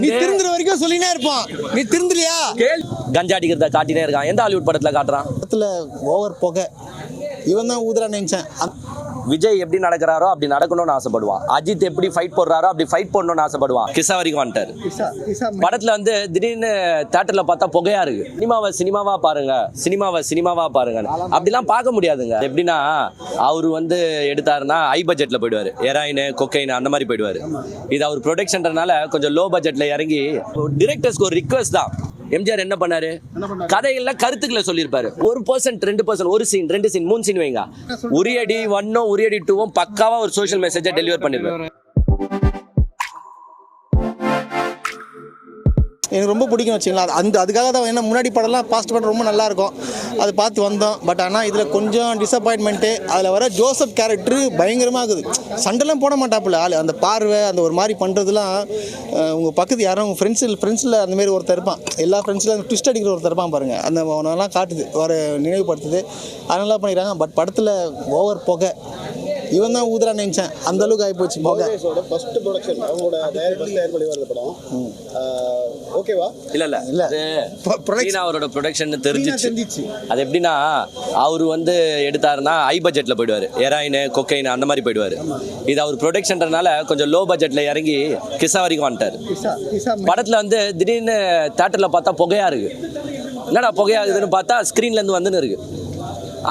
நீ வந்து திருந்துற வரைக்கும் சொல்லினே இருப்பான். நீ திருந்தலையா கஞ்சா அடிக்கிறத காட்டினே இருக்கான். எந்த ஹாலிவுட் படத்துல காட்டுறான்? படத்துல ஓவர் புகை. இவன் தான் ஊதுறான்னு நினைச்சேன். விஜய் எப்படி நடக்கிறாரோ அப்படி நடக்கணும்னு ஆசைப்படுவான். அஜித் எப்படி ஃபைட் போடுறாரோ அப்படி ஃபைட் போடணும்னு ஆசைப்படுவான். கிசா வரைக்கும் வந்துட்டாரு. படத்துல வந்து திடீர்னு தேட்டர்ல பார்த்தா புகையா இருக்கு. சினிமாவை சினிமாவா பாருங்க. சினிமாவை சினிமாவா பாருங்க அப்படிலாம் பார்க்க முடியாதுங்க. எப்படின்னா அவர் வந்து எடுத்தாருன்னா ஹை பட்ஜெட்ல போயிடுவாரு. ஹெராயின் கொக்கைன் அந்த மாதிரி போயிடுவாரு. இது அவர் ப்ரொடக்ஷன்றனால கொஞ்சம் லோ பட்ஜெட்ல இறங்கி டிரெக்டர்ஸ்க்கு ஒரு ரிக்வஸ்ட் தான். எம்ஜிஆர் என்ன பண்ணாரு? கதைகள்ல கருத்துக்களை சொல்லியிருப்பாரு. ஒரு பர்சன்ட் ரெண்டு பர்சன்ட் ஒரு சீன் ரெண்டு சீன் மூணு சீன் வைங்க. உரியடி ஒன்னும் உரியடி டூவும் பக்காவா ஒரு சோஷியல் மெசேஜை டெலிவர் பண்ணிருப்பாரு. எனக்கு ரொம்ப பிடிக்கும் வச்சுங்களா அந்த அதுக்காக தான் என்ன முன்னாடி படம்லாம் பாஸ்ட் படம் ரொம்ப நல்லாயிருக்கும். அது பார்த்து வந்தோம். பட் ஆனால் இதில் கொஞ்சம் டிசப்பாயின்மெண்ட்டு அதில் வர ஜோசப் கேரக்டர் பயங்கரமாக இருக்குது. சண்டைலாம் போட மாட்டாப்புல. ஆள் அந்த பார்வை அந்த ஒரு மாதிரி பண்ணுறதுலாம் உங்கள் பக்கத்து யாரும் உங்கள் ஃப்ரெண்ட்ஸில் ஃப்ரெண்ட்ஸில் அந்த மாதிரி ஒருத்தர் இருப்பான். எல்லா ஃப்ரெண்ட்ஸில் அந்த ட்விஸ்ட் அடிக்கிற ஒருத்தர் இருப்பான் பாருங்கள் அந்த அவனெல்லாம் காட்டுது வர நினைவுபடுத்துது. அதனால பண்ணிக்கிறாங்க. பட் படத்தில் ஓவர் புகை இவன் தான் ஊதுறான்னு நினச்சேன். அந்த அளவுக்கு ஆகிப்போச்சு புகை ஃபர்ஸ்ட் ப்ரொடக்ஷன் அவங்களோட தயார் பண்ணி வருது படம். ஓகேவா இல்ல இல்ல. இல்ல. சீனா அவரோட ப்ரொடக்ஷன் தெரிஞ்சிச்சு. தெரிஞ்சிச்சு. அது எப்படின்னா அவர் வந்து எடுத்தாருன்னா ஹை பட்ஜெட்ல போயிடுவாரு. ஹெராயின் கொக்கைன் அந்த மாதிரி போயிடுவாரு. இது அவர் ப்ரொடக்ஷன்றனால கொஞ்சம் லோ பட்ஜெட்ல இறங்கி கிசா வரைக்கும் வந்துட்டாரு. படத்துல வந்து திடீர்னு தேட்டர்ல பார்த்தா புகையா இருக்கு. என்னடா புகையாகுதுன்னு பார்த்தா ஸ்க்ரீன்ல இருந்து வந்துன்னு இருக்கு.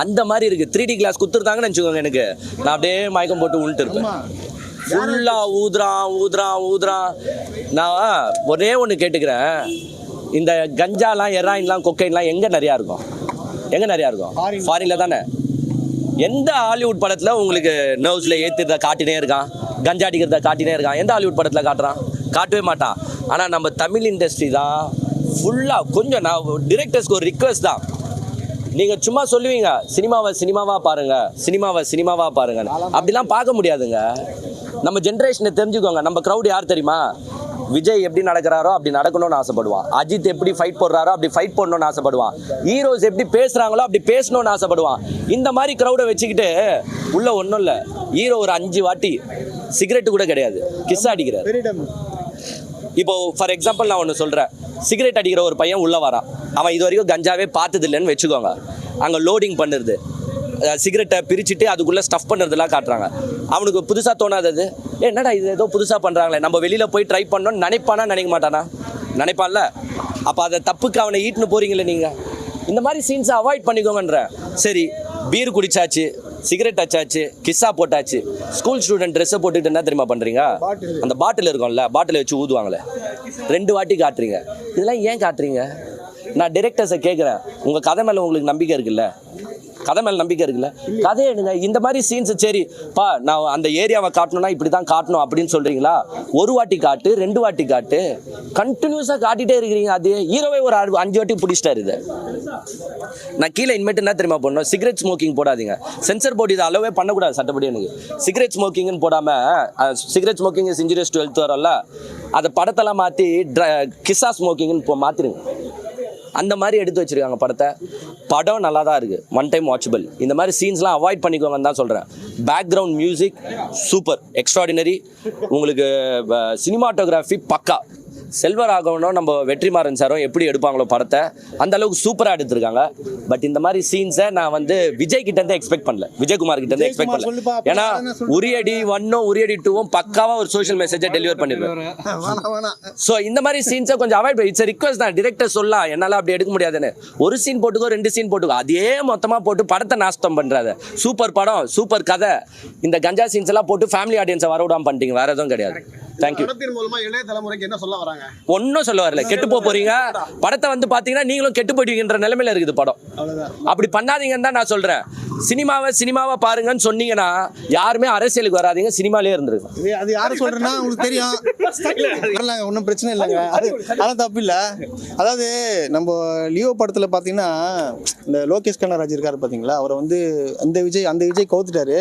அந்த மாதிரி இருக்கு. த்ரீ டி கிளாஸ் குத்துருந்தாங்கன்னு வச்சுக்கோங்க எனக்கு. நான் அப்படியே மயக்கம் போட்டு உள்ட்டு இருப்பேன். ஃபுல்லா ஊதுறான் ஊதுறான் ஊதுறான் நான் ஒரே ஒன்று கேட்டுக்கிறேன். இந்த கஞ்சாலாம் எராயின்லாம் கொக்கைன்லாம் எங்க நிறையா இருக்கும்? எங்க நிறையா இருக்கும்? ஃபாரின்ல தானே? எந்த ஹாலிவுட் படத்துல உங்களுக்கு நர்வ்ஸ்ல ஏத்துறத காட்டினே இருக்கான்? கஞ்சா அடிக்கிறத காட்டினே இருக்கான்? எந்த ஹாலிவுட் படத்துல காட்டுறான்? காட்டவே மாட்டான். ஆனா நம்ம தமிழ் இண்டஸ்ட்ரி தான் ஃபுல்லா கொஞ்சம் நான் டிரெக்டர்ஸ்க்கு ஒரு ரிக்வெஸ்ட் தான். நீங்க சும்மா சொல்லுவீங்க சினிமாவை சினிமாவா பாருங்க சினிமாவை சினிமாவா பாருங்க அப்படிலாம் பார்க்க முடியாதுங்க. நம்ம ஜென்ரேஷனை தெரிஞ்சுக்கோங்க. நம்ம crowd யார் தெரியுமா? விஜய் எப்படி நடக்கிறாரோ அப்படி நடக்கணும்னு ஆசைப்படுவான். அஜித் எப்படி ஃபைட் போடுறாரோ அப்படி ஃபைட் பண்ணணும்னு ஆசைப்படுவான். ஹீரோஸ் எப்படி பேசுறாங்களோ அப்படி பேசணும்னு ஆசைப்படுவான். இந்த மாதிரி க்ரௌடை வச்சுக்கிட்டு உள்ள ஒன்றும் இல்லை. ஹீரோ ஒரு அஞ்சு வாட்டி சிகரெட் கூட கிடையாது. கிஸ் அடிக்கிறார். இப்போ ஃபார் எக்ஸாம்பிள் நான் ஒன்று சொல்கிறேன் சிகரெட் அடிக்கிற ஒரு பையன் உள்ளே வரான். அவன் இது வரைக்கும் கஞ்சாவே பார்த்தது இல்லைன்னு வச்சுக்கோங்க. அங்கே லோடிங் பண்ணுறது. சிகரெட்டை பிரிச்சுட்டு அதுக்குள்ளே ஸ்டஃப் பண்ணுறதுலாம் காட்டுறாங்க. அவனுக்கு புதுசாக தோணாதது. என்னடா இது ஏதோ புதுசாக பண்ணுறாங்களே நம்ம வெளியில் போய் ட்ரை பண்ணோன்னு நினைப்பானா நினைக்க மாட்டானா? நினைப்பான்ல. அப்போ அதை தப்புக்கு அவனை ஈட்டுன்னு போகிறீங்களே நீங்கள் இந்த மாதிரி சீன்ஸை அவாய்ட் பண்ணிக்கோங்கன்றேன் சரி பீர் குடிச்சாச்சு சிகரெட் அச்சாச்சு கிஸ்ஸா போட்டாச்சு. ஸ்கூல் ஸ்டூடெண்ட் ட்ரெஸ்ஸை போட்டுட்டு என்ன தெரியுமா பண்ணுறீங்க அந்த பாட்டில் இருக்கும்ல பாட்டில் வச்சு ஊதுவாங்களே. ரெண்டு வாட்டி காட்டுறீங்க. இதெல்லாம் ஏன் காட்டுறீங்க? நான் டிரெக்டர்ஸை கேட்குறேன் உங்கள் கதை மேலே உங்களுக்கு நம்பிக்கை இருக்குல்ல? கதை மேலே நம்பிக்கை இருக்குல்ல? கதை எடுங்க. இந்த மாதிரி சீன்ஸ் சரி பா நான் அந்த ஏரியாவை காட்டணும்னா இப்படி தான் காட்டணும் அப்படின்னு சொல்கிறீங்களா ஒரு வாட்டி காட்டு ரெண்டு வாட்டி காட்டு. கண்டினியூஸாக காட்டிகிட்டே இருக்கிறீங்க அது. ஹீரோவே ஒரு அஞ்சு வாட்டி பிடிச்சிட்டாரு இது. நான் கீழே இனிமேட்டு என்ன தெரியுமா பண்ணணும்? சிகரெட் ஸ்மோக்கிங் போடாதீங்க. சென்சர் போர்டு இதை அளவே பண்ணக்கூடாது சட்டப்படி எனக்கு. சிகரெட் ஸ்மோக்கிங்னு போடாமல் சிகரெட் ஸ்மோக்கிங் இஸ் இன்ஜுரியஸ் வரல அதை படத்தெல்லாம் மாற்றி ட்ர கிஸ்ஸா ஸ்மோக்கிங்னு இப்போ மாற்றிருங்க அந்த மாதிரி எடுத்து வச்சிருக்காங்க படத்தை. படம் நல்லா தான் இருக்குது ஒன் டைம் வாட்சபிள் இந்த மாதிரி சீன்ஸ்லாம் அவாய்ட் பண்ணிக்கோங்கன்னு தான் சொல்கிறேன் பேக்ரவுண்ட் மியூசிக் சூப்பர் எக்ஸ்ட்ராடினரி உங்களுக்கு சினிமாட்டோகிராஃபி பக்கா. செல்வராகவனும் நம்ம வெற்றிமாறன் சாரும் எப்படி எடுப்பாங்களோ படத்தை அந்த அளவுக்கு சூப்பராக எடுத்திருக்காங்க. பட் இந்த மாதிரி சீன்ஸை நான் வந்து விஜய் கிட்ட இருந்து எக்ஸ்பெக்ட் பண்ணல. விஜயகுமார் கிட்ட இருந்து எக்ஸ்பெக்ட் பண்ணல. ஏன்னா உரியடி ஒன்னும் உரியடி டூவும் பக்காவா ஒரு சோஷியல் மெசேஜை டெலிவர் வேணாம் ஸோ இந்த மாதிரி சீன்ஸை கொஞ்சம் அவாய்ட் இட்ஸ் ரிக்வஸ்ட் தான். டிரெக்டர் சொல்லலாம் என்னால் அப்படி எடுக்க முடியாதுன்னு. ஒரு சீன் போட்டுக்கோ ரெண்டு சீன் போட்டுக்கோ. அதே மொத்தமாக போட்டு படத்தை நாஸ்தம் பண்ணுறாத சூப்பர் படம் சூப்பர் கதை. இந்த கஞ்சா சீன்ஸ் எல்லாம் போட்டு ஃபேமிலி ஆடியன்ஸை வர விடாம பண்ணிட்டீங்க. வேற எதுவும் கிடையாது. தேங்க்யூ படத்தின் மூலமா இளைய தலைமுறைக்கு என்ன சொல்ல வராங்க? ஒன்றும் சொல்ல வரல. கெட்டு போக போறீங்க. படத்தை வந்து பார்த்தீங்கன்னா நீங்களும் கெட்டு போயிட்டீங்கன்ற நிலைமையில இருக்குது படம். அப்படி பண்ணாதீங்கன்னு தான் நான் சொல்றேன். சினிமாவை சினிமாவை பாருங்கன்னு சொன்னீங்கன்னா யாருமே அரசியலுக்கு வராதீங்க. சினிமாலே இருந்துருங்க. இது அது யாரு சொல்றேன்னா உங்களுக்கு தெரியும். ஒன்றும் பிரச்சனை இல்லைங்க. அது அதெல்லாம் தப்பு இல்லை. அதாவது நம்ம லியோ படத்தில் பார்த்தீங்கன்னா இந்த லோகேஷ் கனகராஜ் இருக்காரு பார்த்தீங்களா அவரை வந்து அந்த விஜய் அந்த விஜய் கவுத்துட்டாரு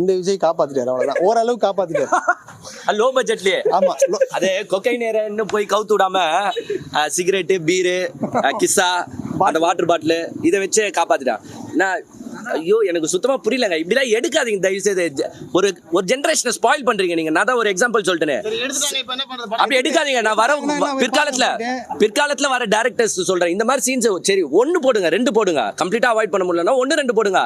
இந்த விஜய் காப்பாத்திட்டாரு. அவ்வளோதான் ஓரளவு காப்பாத்திட்டாரு. லோ பட்ஜெட்லயே ஆமா அது கொக்கைன் இன்னும் போய் கவுத்து விடாம சிகரெட்டு பீரு கிஸ்ஸா அந்த வாட்டர் பாட்டில் இதை வச்சு காப்பாத்திட்டான். நான் ஐயோ எனக்கு சுத்தமா புரியலங்க. இப்படிலாம் எடுக்காதீங்க தயவு செய்து ஒரு ஒரு ஜென்ரேஷனை ஸ்பாயில் பண்றீங்க நீங்க. நான் தான் ஒரு எக்ஸாம்பிள் சொல்லிட்டேன். எடுத்துட்டாங்க இப்ப என்ன பண்றது? அப்படி எடுக்காதீங்க நான் வர பிற்காலத்துல பிற்காலத்துல வர டேரக்டர்ஸ் சொல்றேன். இந்த மாதிரி சீன்ஸ் சரி ஒன்னு போடுங்க ரெண்டு போடுங்க. கம்ப்ளீட்டா அவாய்ட் பண்ண முடியலன்னா ஒன்னு ரெண்டு போடுங்க.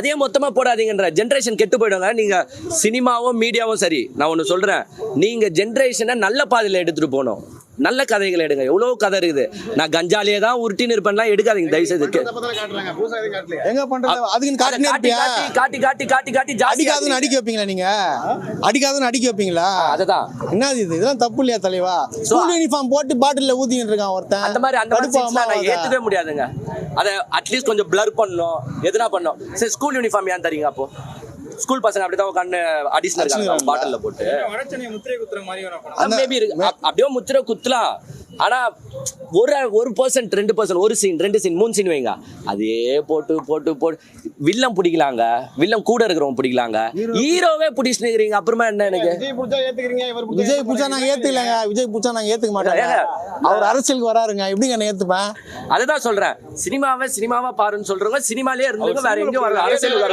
அதே மொத்தமா போடாதீங்கன்ற ஜென்ரேஷன் கெட்டு போயிடுங்க நீங்க சினிமாவும் மீடியாவும் சரி நான் ஒன்னு சொல்றேன். நீங்க ஜென்ரேஷனை நல்ல பாதையில எடுத்துட்டு போகணும். நல்ல கதைகளை எடுங்க. எவ்வளவு கதை இருக்குது. நான் கஞ்சாலேயே தான் உருட்டின்னு இருப்பேன்லாம் எடுக்காதீங்க தயவு செய்து எங்க பண்றது? காட்டி காட்டி காட்டி காட்டி காட்டி அடிக்காதுன்னு அடிக்க வைப்பீங்களா நீங்க? அடிக்காதுன்னு அடிக்க வைப்பீங்களா? அதுதான். என்னது இது? இதெல்லாம் தப்பு இல்லையா தலைவா? ஸ்கூல் யூனிஃபார்ம் போட்டு பாட்டில்ல ஊத்திக்கிட்டு இருக்கான் ஒருத்தன். அந்த மாதிரி அந்த மாதிரி? ஏத்துக்கவே முடியாதுங்க. அதை அட்லீஸ்ட் கொஞ்சம் blur பண்ணணும். எதுனா பண்ணணும். சரி ஸ்கூல் யூனிஃபார்ம் ஏன் தரீங்க அப்போ? ஸ்கூல் பசங்க அப்படிதான் உட்காந்து அடிஷனல் இருக்காங்க. பாட்டில்ல போட்டு. முத்திரை குத்துற அப்- அப்படியே முத்திர குத்தலாம். ஆனா ஒரு ஒரு பர்சன்ட் ரெண்டு பர்சன்ட் ஒரு சீன் ரெண்டு சீன் மூணு சீன் வைங்க. அதே போட்டு போட்டு போட்டு. வில்லம் பிடிக்கலாங்க. வில்லம் கூட இருக்கிறவங்க பிடிக்கலாங்க. ஹீரோவே பிடிச்சினுக்கிறீங்க அப்புறமா என்ன எனக்கு? விஜய் புடிச்சா ஏத்துக்கிறீங்க இவர் புடிச்சா விஜய் பூச்சா நாங்க ஏத்துக்கலங்க. விஜய் பூச்சா நாங்க ஏத்துக்க மாட்டோங்க ஏங்க, அவர் அரசியலுக்கு வராருங்க. எப்படிங்க நான் ஏத்துப்பேன்? அதுதான் சொல்றேன். சினிமாவை சினிமாவா பாருன்னு சொல்றவங்க சினிமாலே இருந்துங்க வேற எங்கேயும் வரல. அரசியலுக்கு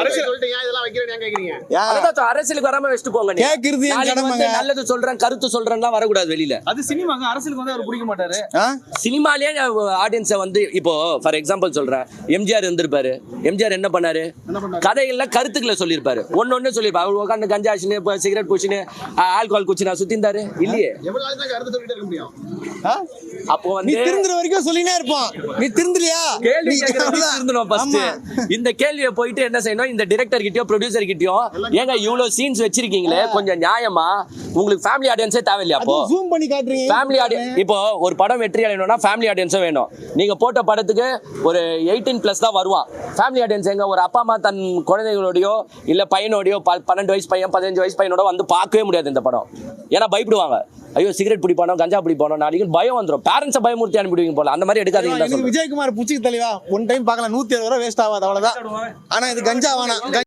அரசியலுக்கு வராம வச்சுட்டு போங்க. கேக்குறது. நல்லது சொல்றேன் கருத்து சொல்றேன்லாம் வரக்கூடாது வெளியில. அது சினிமாங்க. அரசியலுக்கு வந்து அவர் பிடிக்க மாட்டாரு. ஆ? சினிமாலேயே ஆடியன்ஸை வந்து இப்போ ஃபார் எக்ஸாம்பிள் சொல்றேன். எம்ஜிஆர் இருந்திருப்பாரு. எம்ஜிஆர் என்ன பண்ணாரு? கதைகள்ல கருத்துக்களை சொல்லியிருப்பாரு. ஒன்னு ஒண்ணு சொல்லியிருப்பாரு அவர் உட்காந்து கஞ்சா ஆச்சுன்னு இப்போ சிகரெட் பூச்சின்னு ஆல்கோஹால் குச்சினா சுத்தி இருந்தாரு இல்லையே? அப்போ நீ வந்து திருந்துற வரைக்கும் சொல்லினே இருப்பான். நீ திருந்தலையா? கேள்வி. இருந்தணும் ஃபர்ஸ்ட். இந்த கேள்வியை போயிட்டு என்ன செய்யணும்? இந்த டிரெக்டர் கிட்டயோ ப்ரொடியூசர் கிட்டயோ ஏங்க இவ்வளவு சீன்ஸ் வச்சிருக்கீங்களே? கொஞ்சம் நியாயமா? உங்களுக்கு ஃபேமிலி ஆடியன்ஸே தேவையில்லையா அப்போ? zoom பண்ணி காட்டுறீங்க. ஃபேமிலி ஆடியன்ஸ் இப்போ ஒரு படம் வெற்றி அடையணும்னா ஃபேமிலி ஆடியன்ஸும் வேணும். நீங்க போட்ட படத்துக்கு ஒரு எயிட்டீன் பிளஸ் தான் வருவான். ஃபேமிலி ஆடியன்ஸ் எங்க? ஒரு அப்பா அம்மா தன் குழந்தைகளோடயோ இல்ல பையனோடயோ பன்னெண்டு வயசு பையன் பதினஞ்சு வயசு பையனோட வந்து பார்க்கவே முடியாது இந்த படம். ஏன்னா பயப்படுவாங்க. ஐயோ சிகரெட் பிடிப்பானோ கஞ்சா பிடிப்பானோ நாளைக்கு பயம் வந்துடும் பேரண்ட்ஸை பயமுறுத்தி அனுப்பிடுவீங்க போல. அந்த மாதிரி எடுக்காதீங்க. விஜயகுமார் புச்சிக்கு தலைவா ஒன் டைம் பார்க்கலாம். நூத்தி அறுபது ரூபா வேஸ்ட் ஆகாது அவ்வளவுதான். ஆனா இது கஞ்சா வேணாம்